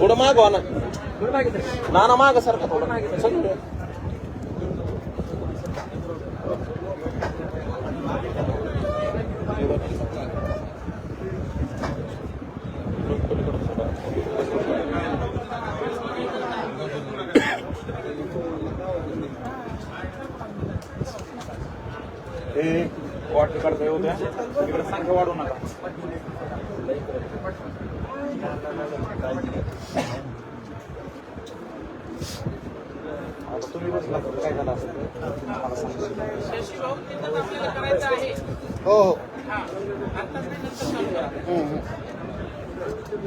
थोडं माग ना. ना माग सारखं थोडं. सगळं हे वाटलं काढता येऊ द्या. इकडे संख्या वाढू नका. आता तुम्ही बसला तर काय झालं असेल मला सांगा. हो हो.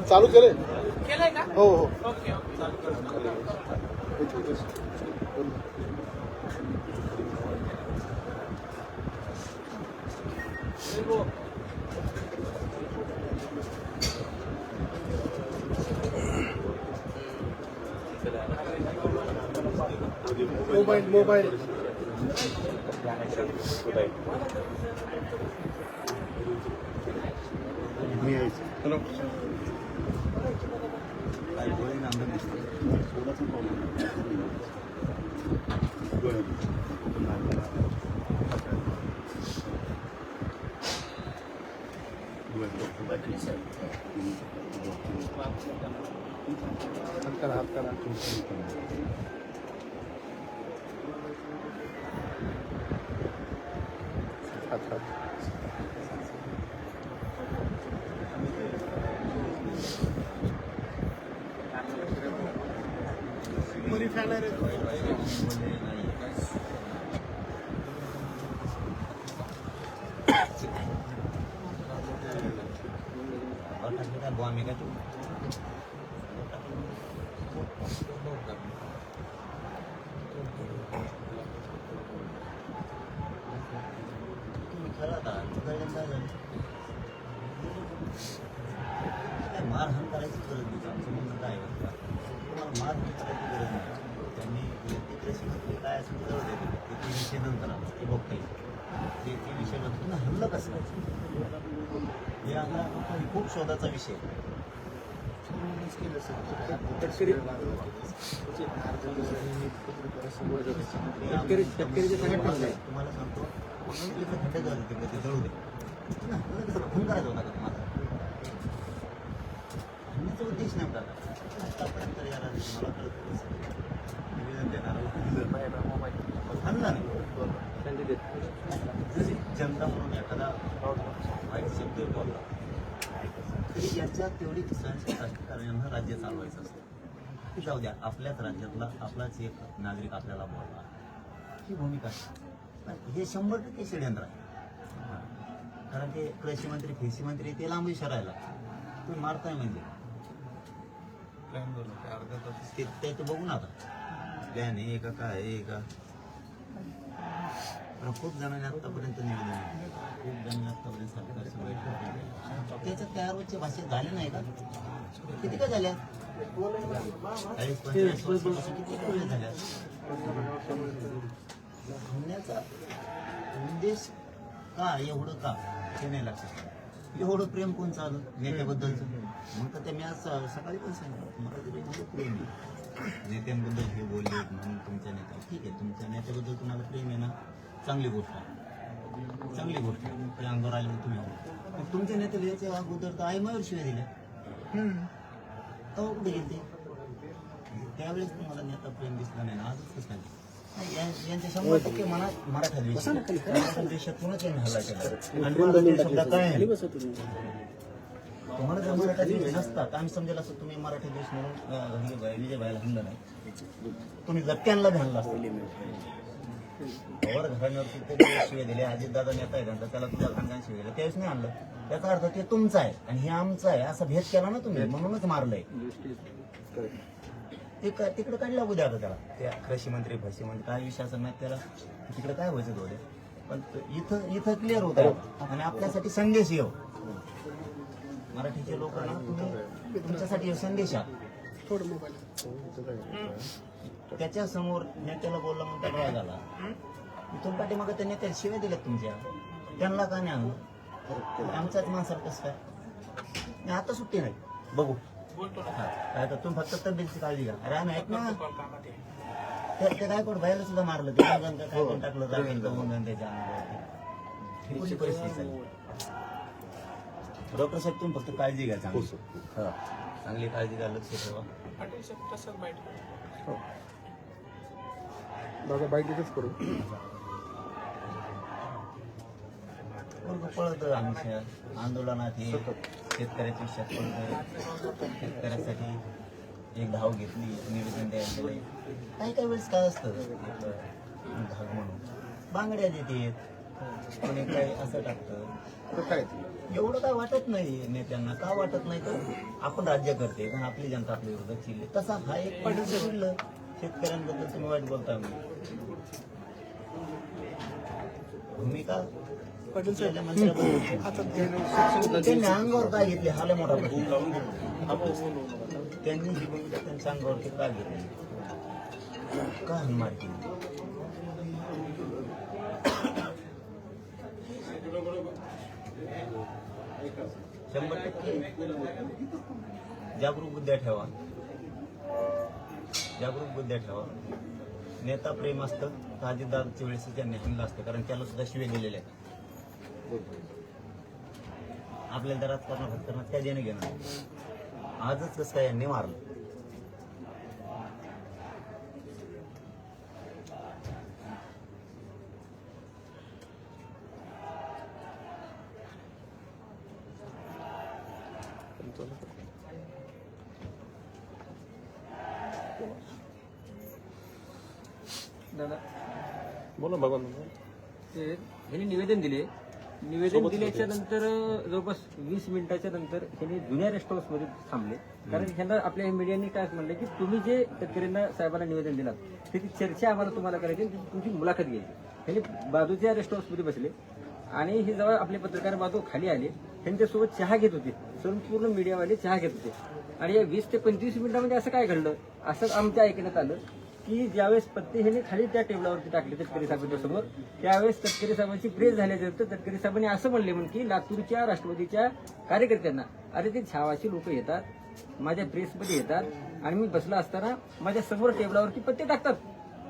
चालू केले हो हो. मोबाईल मोबाईल मी यायचं हात करा हात करा हात हात मरी फॅन आहे रे मारहाण करायची गरज नाही आमचं म्हणणं काय आहे बघा. तुम्हाला मारहाण करायची गरज नाही त्यांनी व्यक्ती कशी म्हटली काय असं जवळ देते ते ते आला ते बघता येईल. ते ते विषय पुन्हा हल्लं कसं? हे आता हे खूप शोधाचा विषय. तुम्हाला सांगतो खड्डे झाले तिकडे ते जळू दे. हल्लं कसं खून करायचं होता का तुम्हाला हल्ल्याचा उद्देश नेमका काय? आतापर्यंत याला मला कळत निवेदन देणार हल्ला नाही जरी जनता म्हणून एखादा वाईट शब्द बोलला. तरी याच्यात तेवढी सहनशील राजकारण्यांना राज्य चालवायचं असतं. जाऊ द्या आपल्याच राज्यातला आपलाच एक नागरिक आपल्याला बोलला. ही भूमिका पण हे शंभर टक्के षडयंत्र आहे. कारण ते कृषी मंत्री फेसी मंत्री ते लांब विचारायला तुम्ही मारताय म्हणजे. ते बघू ना आता. प्लॅन आहे का काय आहे का? पण खूप जणांनी आतापर्यंत निवेदन खूप जणांनी आतापर्यंत सरकारची वाईट त्याच्यात तयार होचे भाषेत झाले नाही का? किती का झाल्या चाळीस पंचेचाळीस वर्षापासून किती झाल्या म्हणण्याचा उद्देश का एवढं का? हे नाही लक्षात एवढं प्रेम कोण चालू? नेत्याबद्दलचं. मग तर ते मी आज सकाळी पण सांगितलं मला तरी एवढं प्रेम आहे. नेत्यांबद्दल हे बोलले म्हणून तुमच्या नेत्या ठीक आहे तुमच्या नेत्याबद्दल तुम्हाला प्रेम आहे ना? चांगली गोष्ट आहे. चांगली गोष्ट आहे. ते अंगावर आले तुम्ही मग तुमच्या नेत्याला याच्या अगोदर तर आई मावर शिवाय दिल्या. तेव्हा कुठे गेले त्यावेळेस तुम्हाला नेता प्रेम दिसला नाही ना आजच कसं नाही नाही, या- यांच्या शंभर टक्के मनात मराठा द्वेष आहे. मराठा द्वेषातूनच यांनी हल्ला केला? आणि मराठा द्वेष शब्द काय आहे? तुम्हाला जर मराठा द्वेष नसता तर आम्ही समजेल असं तुम्ही मराठा द्वेष म्हणून अं, हे बाई- विजयबाईला हल्ला नाही. तुम्ही जर त्यांना धरला असतं पवार घराण्यावरती ते शिवे दिले. अजितदादा नेता आहे त्यांचा त्याला तुझ्या खानदान शिवे दिले. त्यावेळेस नाही आणलं. त्याचा अर्थ ते तुमचा आहे आणि हे आमचं आहे. असा भेद केला ना तुम्ही म्हणूनच मारलंय. ते का तिकडे काय उद्या आता त्याला? त्या कृषी मंत्री फशी मंत्री काय विषयाचं नाही त्याला? तिकडे काय व्हायचं थोडे पण इथं इथं क्लिअर होत. आहे आणि आपल्यासाठी संदेश येऊ मराठीचे लोक ना तुम्ही तुमच्यासाठी संदेश आहे थोडं मोबाईल. त्याच्यासमोर नेत्याला बोलला म्हणून त्याला राग आला इथून पाठीमागं त्या नेत्याला शिव्या दिल्यात तुमच्या. त्यांना का नाही आणलं? आमच्याच माणसाला कसं काय? नाही आता सुट्टी नाही. बघू. हा, काय तर तुम्ही फक्त तब्येतीची काळजी घ्या. अरे आम्ही ऐक ना ते ते काय करू बायला सुद्धा मारलं ते. का काय टाकलं गंगन त्याच्या अंगावरती. ही कुठली परिस्थिती चालली डॉक्टर साहेब तुम्ही फक्त काळजी घ्या चांगली. हा, चांगली काळजी घ्या लक्ष ठेवा. दादा बाईक इथेच करू. पळत आमच्या आंदोलनात हे शेतकऱ्याच्या पळत शेतकऱ्यासाठी एक धाव घेतली निवेदन द्यायला काही काही वेळेस काय असतं धाग म्हणून. बांगड्या देतात कोणी काही असं टाकतं. काय एवढं काय वाटत नाही नेत्यांना. का वाटत नाही? तर आपण राज्य करते कारण आपली जनता आपल्या विरोधात चिल्ले तसा हा एक पाठीचं घडलं शेतकऱ्यांबद्दल वाईट बोलता भूमिका? कुठल्या मंत्र्याबद्दल त्यांनी अंगावर काय घेतले हा। मोठा त्यांनी ही भूमिका त्यांच्या अंगावरती का घेतली का हानमार केली शंभर टक्के। जागरूक ठेवा जागरूक बुद्ध्या ठेवा. नेता प्रेम असतं तर अजितदादाच्या वेळेस त्यांनी हल्ला असतं कारण त्याला सुद्धा शिवे दिलेले आहेत. आपल्याला त्या राजकारणात राजकारणात काय देणं घेणं आजच कसं काय यांनी मारलं दादा बोला भगवान ते ह्यांनी निवेदन दिले. निवेदन दिल्याच्या नंतर जवळपास वीस मिनिटाच्या नंतर त्यांनी जुन्या रेस्ट हाऊसमध्ये थांबले. कारण ह्यांना आपल्या मीडियाने काय म्हणलं की तुम्ही जे शेतकऱ्यांना साहेबांना निवेदन दिलात त्याची चर्चा आम्हाला तुम्हाला करायची तुमची मुलाखत घ्यायची. त्यांनी बाजूच्या रेस्ट हाऊसमध्ये बसले आणि हे जेव्हा आपले पत्रकार बाजू खाली आले त्यांच्यासोबत चहा घेत होते. संपूर्ण मीडियावाले चहा घेत होते. आणि या वीस ते पंचवीस मिनिटामध्ये असं काय घडलं? असं आमच्या ऐकण्यात आलं. की ज्यावेळेस पत्ते ह्याने खाली त्या टेबलावरती टाकले तटकरी साहेबांच्या समोर त्यावेळेस तटकरी साहेबांची प्रेस झाल्यानंतर तत्करी साहेबांनी असं म्हणले म्हण की लातूरच्या राष्ट्रवादीच्या कार्यकर्त्यांना अरे ते छावाची लोक येतात माझ्या प्रेसमध्ये येतात आणि मी बसला असताना माझ्यासमोर टेबलावरती पत्ते टाकतात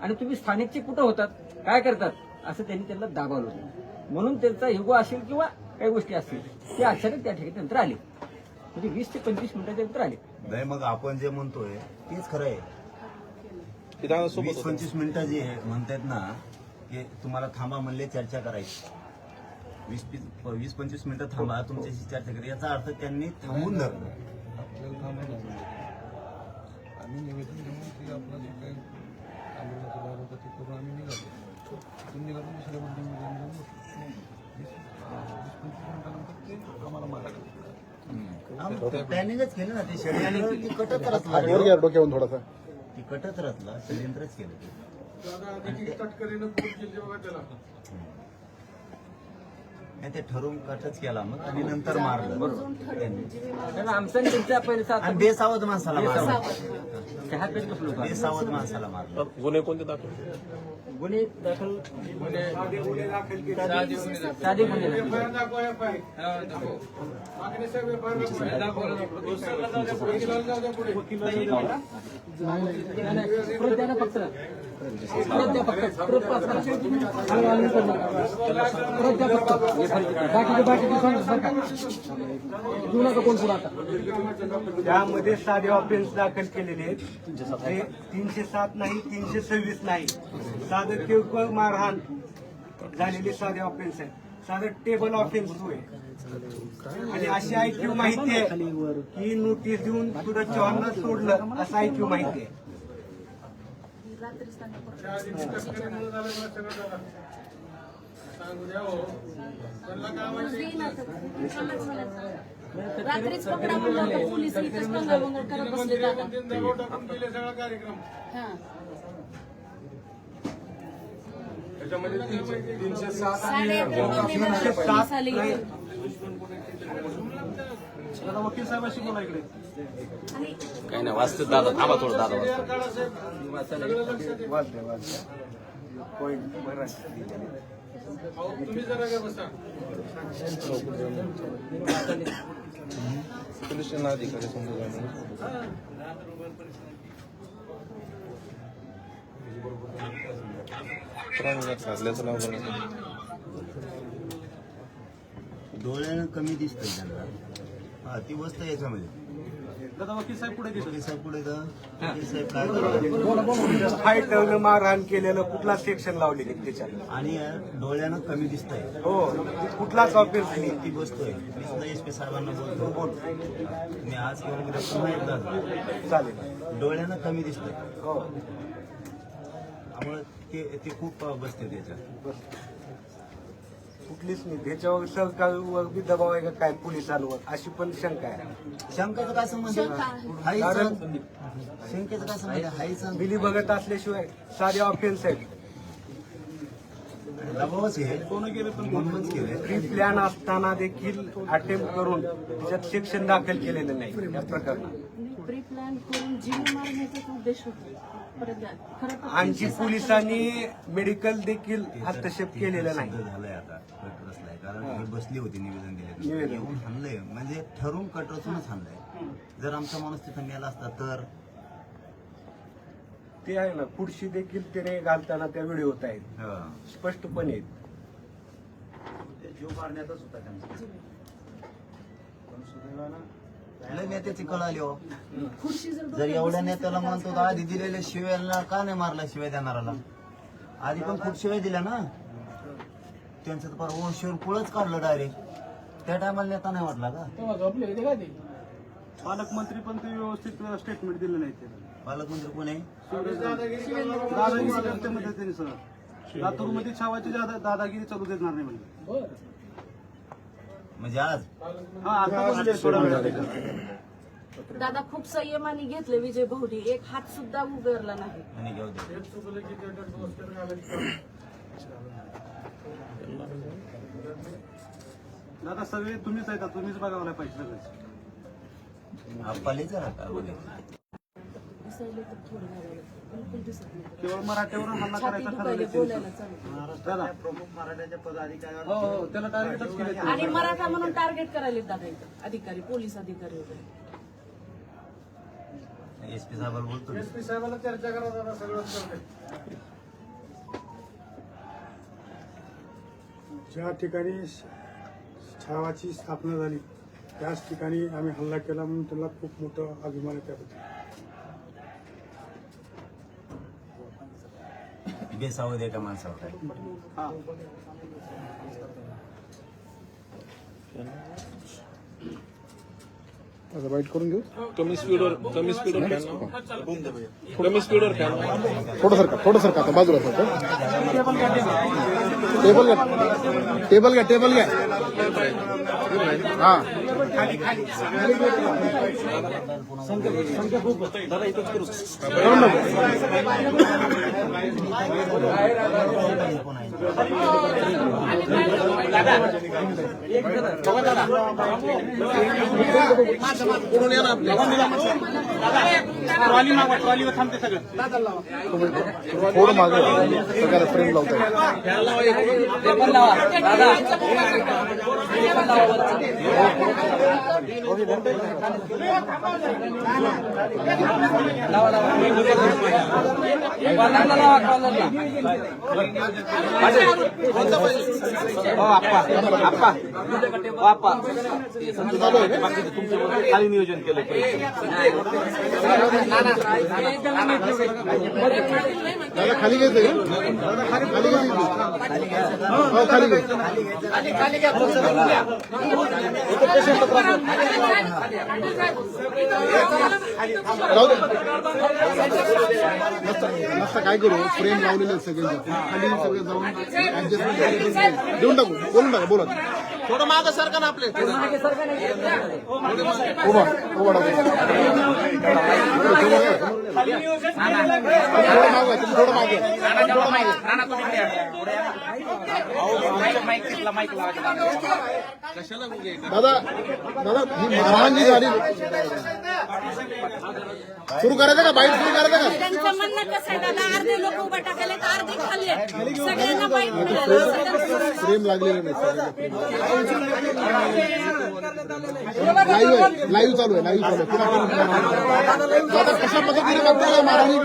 आणि तुम्ही स्थानिकचे कुठं होतात काय करतात असं त्यांनी त्यांना दाबावलं होतं. म्हणून त्यांचा युगो असेल किंवा काही गोष्टी असतील ते अचानक त्या ठिकाणी नंतर आले. म्हणजे वीस ते पंचवीस मिनिटाच्या नंतर आले. नाही मग आपण जे म्हणतोय तेच खरं आहे. दादा सोबत वीस. पंचवीस मिनिटं जे म्हणतात ना की तुम्हाला थांबा म्हणले चर्चा करायची. वीस पीस- वीस पंचवीस मिनिटं थांबा तुमच्याशी चर्चा करा. याचा अर्थ त्यांनी थांबून धरलं. आपल्याला थांबायला लागलं. आम्ही निवेदन घेऊन ते आपलं जे काही आंदोलनाचा भाग होता ते करून आम्ही निघालो. तिथून निघालो दुसऱ्या बंदी निवेदन घेऊन बसलो. वीस वीस पंचवीस मिनिटानंतर ते आम्हाला मारायला प्लॅनिंगच केलं ना ते. षडयंत्र ती कटत रचला वर घ्या डोक्यावरून थोडासा. ती कटत रचला षडयंत्रच केलं ते. नाही ते ठरवून कटच केला मग आणि नंतर मारलं. त्यांनी कारण आमचा आणि त्यांचा पैसा आणि बेसावध माणसाला मारलं. बेसावध माणसाला मारलं. गुन्हे कोणते दाखल गुन्हे दाखल साधे गुन्हे दाखल. नाही, नाही, परत द्या ना फक्त बाकीचे बाकीचे सांगा देऊ नका कोण आता त्यामध्ये साधे ऑफेन्स दाखल केलेले आहेत तीनशे सात नाही तीनशे सव्वीस नाही. साधं किरकोळ मारहाण झालेली साधे ऑफेन्स आहे साधं टेबल ऑफेन्स आहे. आणि अशी ऐक्यू माहिती आहे की नोटीस देऊन सुरज चव्हाणला सोडलं असं ऐक्यू माहिती आहे. रात्रीच पकडा म्हणलं होतं पोलीस इथेच मंगळ करत बसले हा. अकरा वाजले पोलीस आले इथे. दादा वकील साहेबाशी बोला इकडे. आणि काही नाही वाचते दादा थांबा थोडं दादा वाचतो. बरं अधिकारी समजा जाणार. नाव डोळ्यानं कमी दिसतंय त्यांना हा ती वस्त आहे याच्यामध्ये वकील साहेब पुढे का वकील साहेब काय करतात? फाईट मारहाण केलेलं कुठला सेक्शन लावलेली त्याच्यात? आणि डोळ्यानं कमी दिसतंय. हो. कुठलाच ऑफिस आणि ती बसतोय. मी सुद्धा एस पी साहेबांना बोलतो बोल. मी आज किंवा उद्या पुन्हा एकदा. चालेल. डोळ्यानं कमी दिसतंय. हो. त्यामुळे ते ते खूप बसते त्याच्यात. कुठलीच नाही. त्याच्यावर सरकार वर बी दबाव आहे का काय पोलिसांवर अशी पण शंका आहे. शंकाचं काय संबंध? कारण-. शंकेचं काय संबंध. बिली बघत असल्याशिवाय साधे ऑफेन्स आहेत. दबावच आहे. म्हणूनच केलंय. प्री प्लॅन असताना देखील अटेम्प्ट करून त्याच्यात सेक्शन दाखल केलेलं नाही. या प्रकरणात. करून जीव मारण्याचा उद्देश होता. आणखी पोलिसांनी मेडिकल देखील हस्तक्षेप केलेला नाही. झालंय आता. कारण ही बसली होती निवेदन दिले. येऊन हाणलंय म्हणजे ठरून कट रचूनच हाणलंय जर आमचा माणूस तिथं मेला असता तर? ते आहे ना पुढशी देखील त्याने घालताना त्या व्हिडिओ आहेत. हं. स्पष्टपणे. आहेत. लय नेत्याची कळ आली हो जर एवढ्या नेत्याला म्हणतो तर आधी दिलेल्या शिव्याला का नाही मारला शिवाय देणाराला आधी पण खूप शिवाय दिल्या ना? त्यांचं तर परवा वंशीवर पुळच काढलं डायरेक्ट त्या टायमाला नेता नाही वाटला का? पालकमंत्री पण ते व्यवस्थित स्टेटमेंट दिलं नाही ते. पालकमंत्री कोण? आहे दादागिरी करते त्यांनी सर लातूरमध्ये छावाची दादा दादागिरी चालू देणार नाही म्हणजे म्हणजे आज? हा दादा खूप संयमाने घेतले विजय भाऊनी. एक हात सुद्धा उगरला नाही. आणि घेऊ दे. दादा सगळे तुम्हीच आहेत आता, तुम्हीच बघावला पाहिजे सगळेच. आप्पालीच आहे का? बोले दिसायला तर थोडं घालायला. बिलकुल दिसत नाही. केवळ मराठीवर हल्ला छाती करायचा दुखायला ठरवलं चालू प्रमुख मराठ्याच्या पदाधिकारी हो हो त्याला टार्गेटच केले आणि मराठा म्हणून टार्गेट करायला दादा इथं अधिकारी पोलीस अधिकारी वगैरे. एसपी साहेबाला बोलतो मी. साहेबाला चर्चा करा दादा सगळं ज्या ठिकाणी छावाची स्थापना झाली त्याच ठिकाणी आम्ही हल्ला केला म्हणून त्याला खूप मोठं अभिमान आहे त्याबद्दल. बेसावध एका माणसावर आता वाईट करून घेऊ कमी स्पीडवर कमी स्पीडवर फॅन कमी स्पीडवर फॅन थोडं सरका थोडं सरका आता बाजूला सरका टेबल घ्या टेबल घ्या टेबल घ्या हा। आहे ट्रॉली मागवा ट्रॉलीवर थांबते सगळं. मागे सगळ्याला फ्रेम लावता येईल. खाली नियोजन केलं हो, खाली घ्यायचं. खाली खाली मस्त काय करू? फ्रेम लावलेलं आहेत सगळे खाली सगळे जाऊन ऍडजस्टमेंट देऊन टाकू. बोलून टाका बोला. थोडं माग सरका ना आपले. थोडं. मागे दादा दादा ही झाली सुरू करायचं का? बाईट सुरू करायचं का? त्यांचं म्हणणं कसं आहे दादा? अर्धे लोक उभा टाकले तर अर्धे. सगळ्यांना बाईक मिळालं. प्रेम लागलेलं नाही. लाईव्ह लाईव्ह चालू आहे लाईव्ह चालू आहे. दादा कशा पद्धतीने करताय मारहाणी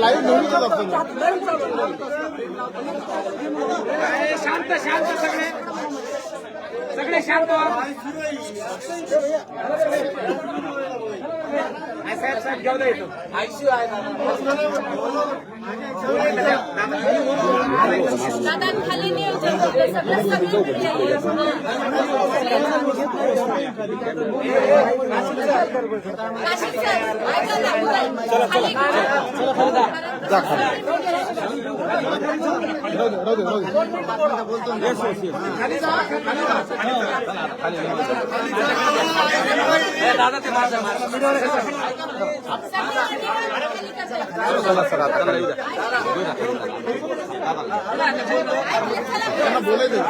लाईव्ह नेहमीच असतं शांत शांत सगळे. सगळे शांत दादा खाली नियोजन होतं. सगळं सगळं मीडिया काशीद सर, ऐका ना, खाली जा खाली राहू दे राहू दे राहू दे त्यांना बोलायचं